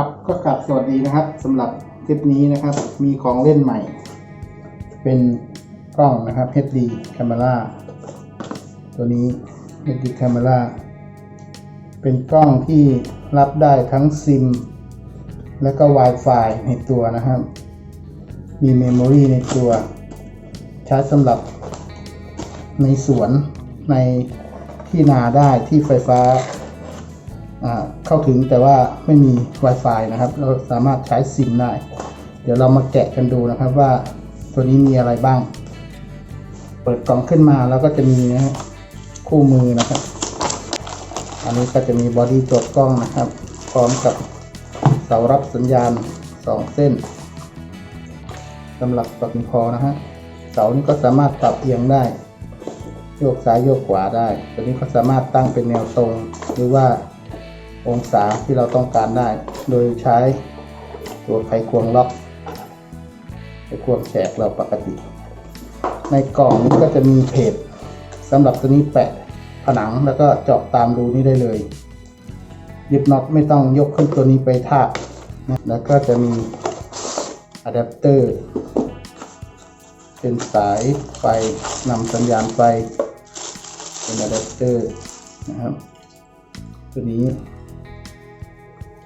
ครับก็กลับสวัสดีนะครับสำหรับคลิปนี้นะครับ มีของเล่นใหม่ เป็นกล้องนะครับ HD Camera ตัวนี้ HD Camera เป็นกล้องที่รับได้ทั้งซิมและก็ Wi-Fi ในตัวนะครับ มีเมมโมรีในตัว ใช้สำหรับในสวนในที่นาได้ที่ไฟฟ้าอ่า เข้าถึงแต่ว่าไม่มี Wi-Fi นะครับ เราสามารถใช้ซิมได้ เดี๋ยวเรามาแกะกันดูนะครับว่าตัวนี้มีอะไรบ้าง เปิดกล่องขึ้นมาแล้วก็จะมีนะคู่มือนะครับ อันนี้ก็จะมีบอดี้ตัวกล้องนะครับ พร้อมกับเสารับสัญญาณ 2 เส้นสำหรับตัดคอนะฮะเสานี้ก็สามารถปรับเอียงได้ โยกซ้ายโยกขวาได้ ตัวนี้ก็สามารถตั้งเป็นแนวตรงหรือว่า องศาที่เราต้องการได้ โดยใช้ตัวไขควงล็อกไขควงแฉกเราปกติ ในกล่องนี้ก็จะมีเพจสำหรับตัวนี้แปะผนังแล้วก็เจาะตามรูนี้ได้เลยยึดน็อตไม่ต้องยกขึ้นตัวนี้ไปทาบนะแล้วก็จะมีอะแดปเตอร์เป็นสายไฟนำสัญญาณไฟเป็นอะแดปเตอร์นะครับ ตัวนี้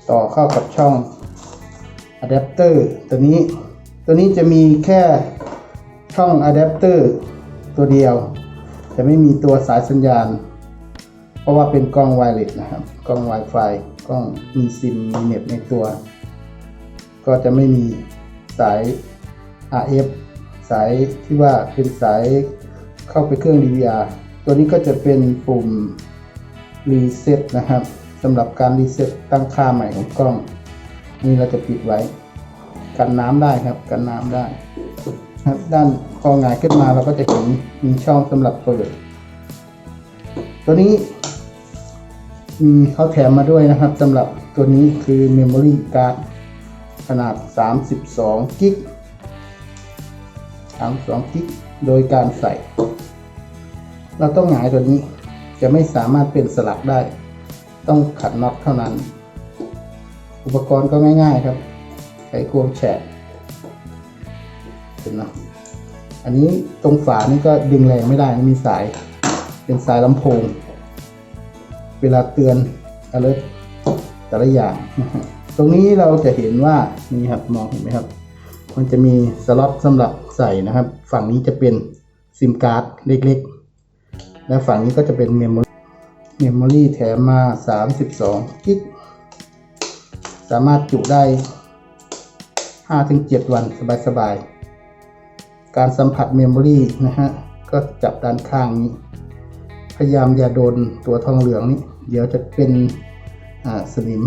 ต่อเข้ากับช่องอะแดปเตอร์ตัวนี้ ตัวนี้จะมีแค่ช่องอะแดปเตอร์ตัวเดียว จะไม่มีตัวสายสัญญาณ เพราะว่าเป็นกล้องไวเลสนะครับ กล้อง Wi-Fi กล้องมีซิมมีเน็ตในตัว ก็จะไม่มีสาย RF สายที่ว่าเป็นสายเข้าไปเครื่อง DVR ตัวนี้ก็จะเป็นปุ่มรีเซ็ตนะครับ สำหรับการรีเซ็ตตั้งค่าใหม่ของกล้อง นี่เราจะปิดไว้ กันน้ำได้ครับ กันน้ำได้ครับด้านคอหงายขึ้นมาเราก็จะเห็นมีช่องสำหรับเปิด ตัวนี้มีเขาแถมมาด้วยนะครับสำหรับตัวนี้คือ Memory Card ขนาด 32 กิก 32 กิก โดยการใส่ เราต้องหงายตัวนี้จะไม่สามารถเป็นสลักได้ ต้องขัดน็อตเท่านั้น อุปกรณ์ก็ง่ายๆครับไขควงแฉกเห็นเนาะอันนี้ตรงฝานี่ก็ดึงแรงไม่ได้มีสายเป็นสายลำโพง เวลาเตือน alert แต่ละอย่าง ตรงนี้เราจะเห็นว่านี่ครับมองเห็นไหมครับ มันจะมีสล็อตสำหรับใส่นะครับ ฝั่งนี้จะเป็นซิมการ์ดเล็กๆ และฝั่งนี้ก็จะเป็นเมมโมรี เมมโมรีแถมมา 32กิกสามารถจุได้ 5-7 วันสบายๆ การสัมผัสเมมโมรีนะฮะ ก็จับด้านข้างนี้ พยายามอย่าโดนตัวทองเหลืองนี้ เดี๋ยวจะเป็นสนิม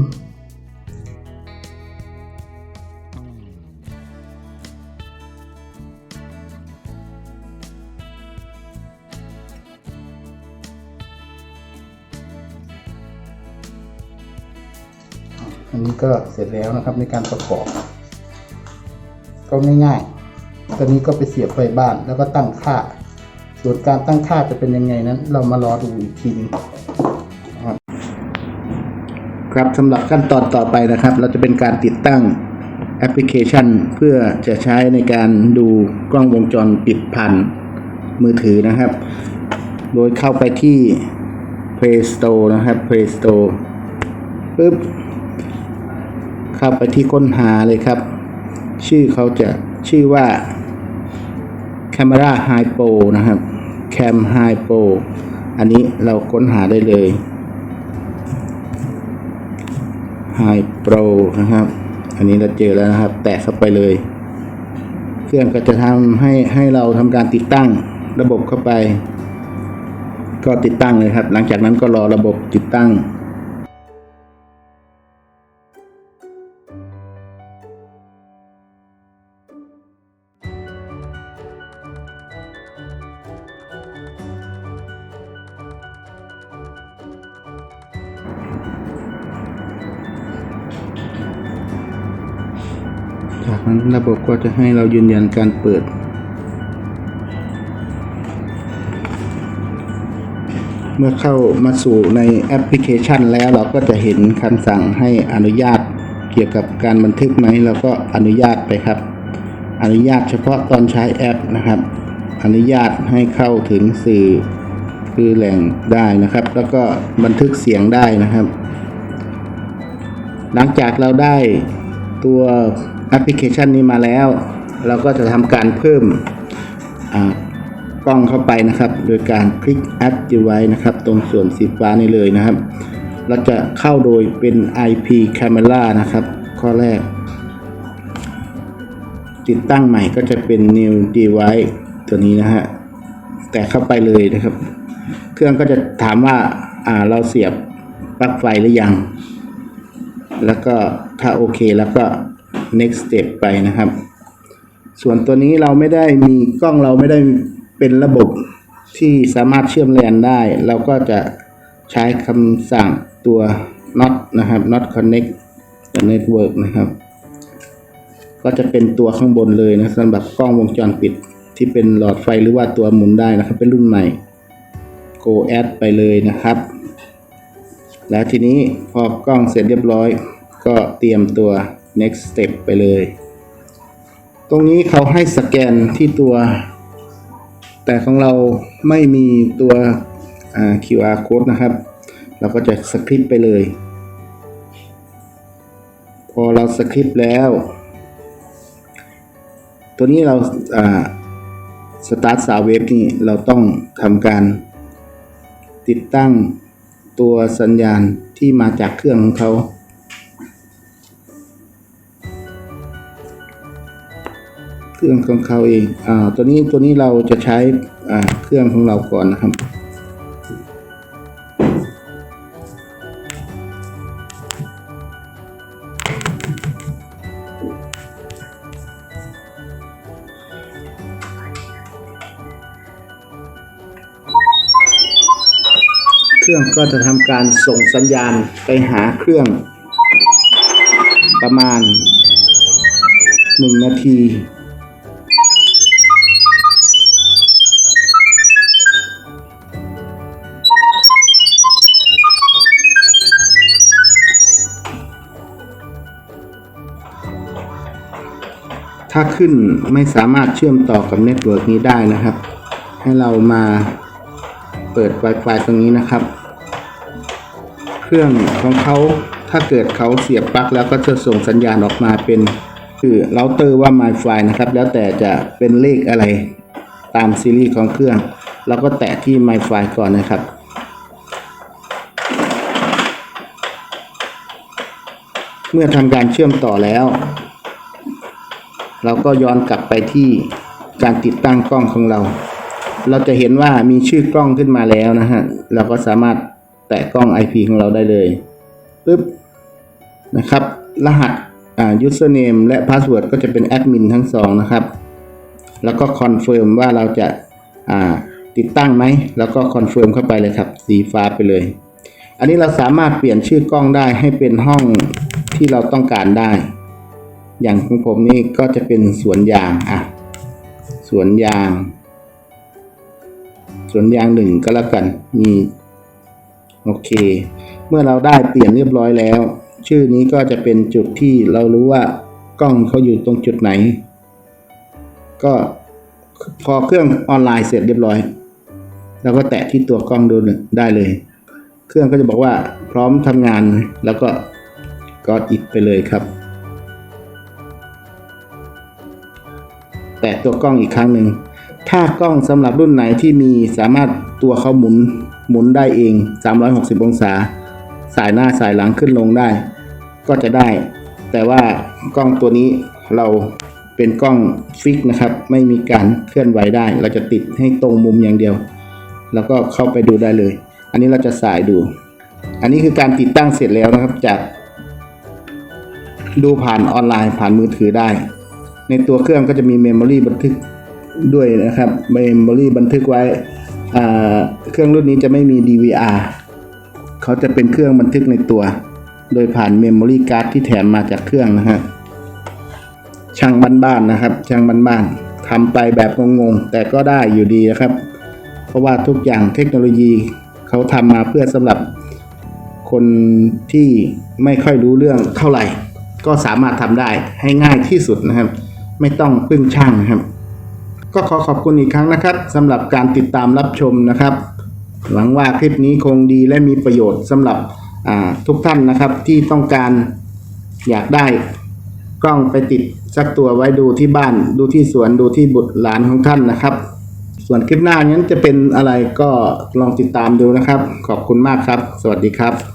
นี้ก็เสร็จแล้วนะครับในการประกอบ ก็ง่ายๆตัวนี้ก็ไปเสียบไฟบ้านแล้วก็ตั้งค่า ส่วนการตั้งค่าจะเป็นยังไงนั้น เรามารอดูอีกทีหนึงครับครับสำหรับขั้นตอนต่อไปนะครับ เราจะเป็นการติดตั้งแอปพลิเคชัน เพื่อจะใช้ในการดูกล้องวงจรปิดผ่านมือถือนะครับ โดยเข้าไปที่ Play Store นะครับ Play Store ปึ๊บ เข้าไปที่ค้นหาเลยครับ ชื่อเขาจะชื่อว่า Camera High Pro นะครับ Cam High Pro อันนี้เราค้นหาได้เลย High Pro นะครับ อันนี้เราเจอแล้วนะครับ แตะเข้าไปเลย เครื่องก็จะทำให้ให้เราทำการติดตั้งระบบเข้าไป ก็ติดตั้งเลยครับ หลังจากนั้นก็รอระบบติดตั้ง นั้นระบบก็จะให้เรายืนยันการเปิด เมื่อเข้ามาสู่ในแอปพลิเคชันแล้วเราก็จะเห็นคำสั่งให้อนุญาตเกี่ยวกับการบันทึกไหมเราก็อนุญาตไปครับ อนุญาตเฉพาะตอนใช้แอปนะครับ อนุญาตให้เข้าถึงสื่อคือแหล่งได้นะครับ แล้วก็บันทึกเสียงได้นะครับ หลังจากเราได้ตัว แอปพลิเคชันนี้มาแล้ว เราก็จะทำการเพิ่มกล้องเข้าไปนะครับ โดยการคลิก Add Device นะครับ ตรงส่วนสีฟ้านี่เลยนะครับ เราจะเข้าโดยเป็น IP Camera นะครับ ข้อแรก ติดตั้งใหม่ก็จะเป็น New Device ตัวนี้นะฮะ แต่เข้าไปเลยนะครับ เครื่องก็จะถามว่าอ่าเราเสียบปลั๊กไฟหรือยัง แล้วก็ถ้าโอเคแล้วก็ next step ไปนะครับ ส่วนตัวนี้เราไม่ได้มีกล้องเราไม่ได้เป็นระบบที่สามารถเชื่อมแลนได้ เราก็จะใช้คำสั่งตัว not นะครับ not connect the network นะครับ ก็จะเป็นตัวข้างบนเลยนะสำหรับกล้องวงจรปิดที่เป็นหลอดไฟหรือว่าตัวหมุนได้นะครับ เป็นรุ่นใหม่ go add ไปเลยนะครับ แล้วทีนี้พอกล้องเสร็จเรียบร้อย ก็เตรียมตัว next step ไปเลย ตรงนี้เขาให้สแกนที่ตัว แต่ของเราไม่มีตัว QR code นะครับ เราก็จะสคริปต์ไปเลย พอเราสคริปต์แล้ว ตัวนี้เราอ่าสตาร์ทสาวเวฟนี่เราต้องทำการติดตั้งตัวสัญญาณที่มาจากเครื่องของเขา รื่องของเขาเองอ่าตัวนี้ตัวนี้เราจะใช้อ่าเครื่องของเราก่อนนะครับเครื่องก็จะทำการส่งสัญญาณไปหาเครื่อง ประมาณ 1 นาที ถ้าขึ้นไม่สามารถเชื่อมต่อกับเน็ตเวิร์กนี้ได้นะครับ ให้เรามาเปิด Wi-Fi ตรงนี้นะครับ เครื่องของเขาถ้าเกิดเขาเสียบปลั๊กแล้วก็จะส่งสัญญาณออกมาเป็นคือเราเตอร์ว่า MyFi นะครับ แล้วแต่จะเป็นเลขอะไรตามซีรีส์ของเครื่อง เราก็แตะที่ MyFi ก่อนนะครับเมื่อทำการเชื่อมต่อแล้ว เราก็ย้อนกลับไปที่การติดตั้งกล้องของเรา เราจะเห็นว่ามีชื่อกล้องขึ้นมาแล้วนะฮะ เราก็สามารถแตะกล้อง IP ของเราได้เลยปึ๊บนะครับ รหัสอ่า username และ password ก็จะเป็นแอดมินทั้งสองนะครับ แล้วก็คอนเฟิร์มว่าเราจะอ่าติดตั้งไหม แล้วก็คอนเฟิร์มเข้าไปเลยครับ สีฟ้าไปเลย อันนี้เราสามารถเปลี่ยนชื่อกล้องได้ให้เป็นห้องที่เราต้องการได้ อย่างของผมนี่ก็จะเป็นสวนยางอะสวนยาง สวนยางหนึ่งก็แล้วกันมีโอเค เมื่อเราได้เปลี่ยนเรียบร้อยแล้ว ชื่อนี้ก็จะเป็นจุดที่เรารู้ว่ากล้องเขาอยู่ตรงจุดไหน ก็พอเครื่องออนไลน์เสร็จเรียบร้อยเราก็แตะที่ตัวกล้องดูได้เลย เครื่องก็จะบอกว่าพร้อมทำงานแล้วก็กดอิดไปเลยครับ แตะตัวกล้องอีกครั้งหนึ่ง ถ้ากล้องสำหรับรุ่นไหนที่มีสามารถตัวเขาหมุนหมุนได้เอง 360 องศา สายหน้าสายหลังขึ้นลงได้ ก็จะได้ แต่ว่ากล้องตัวนี้เราเป็นกล้องฟิกนะครับ ไม่มีการเคลื่อนไหวได้ เราจะติดให้ตรงมุมอย่างเดียว แล้วก็เข้าไปดูได้เลย อันนี้เราจะสายดู อันนี้คือการติดตั้งเสร็จแล้วนะครับจากดูผ่านออนไลน์ผ่านมือถือได้ ในตัวเครื่องก็จะมีเมมโมรีบันทึกด้วยนะครับเมมโมรีบันทึกไว้เครื่องรุ่นนี้จะไม่มี DVR เขาจะเป็นเครื่องบันทึกในตัว โดยผ่านเมมโมรีการ์ดที่แถมมาจากเครื่องนะฮะช่างบ้านๆนะครับ ช่างบ้านๆทำไปแบบงงๆแต่ก็ได้อยู่ดีนะครับ เพราะว่าทุกอย่างเทคโนโลยีเขาทำมาเพื่อสำหรับคนที่ไม่ค่อยรู้เรื่องเท่าไหร่ ก็สามารถทำได้ให้ง่ายที่สุดนะครับ ไม่ต้องพึ่งช่างนะครับ ก็ขอขอบคุณอีกครั้งนะครับสำหรับการติดตามรับชมนะครับ หวังว่าคลิปนี้คงดีและมีประโยชน์สำหรับทุกท่านนะครับที่ต้องการอยากได้กล้องไปติดสักตัวไว้ดูที่บ้าน ดูที่สวนดูที่บุตรหลานของท่านนะครับ ส่วนคลิปหน้านั้นจะเป็นอะไรก็ลองติดตามดูนะครับ ขอบคุณมากครับ สวัสดีครับ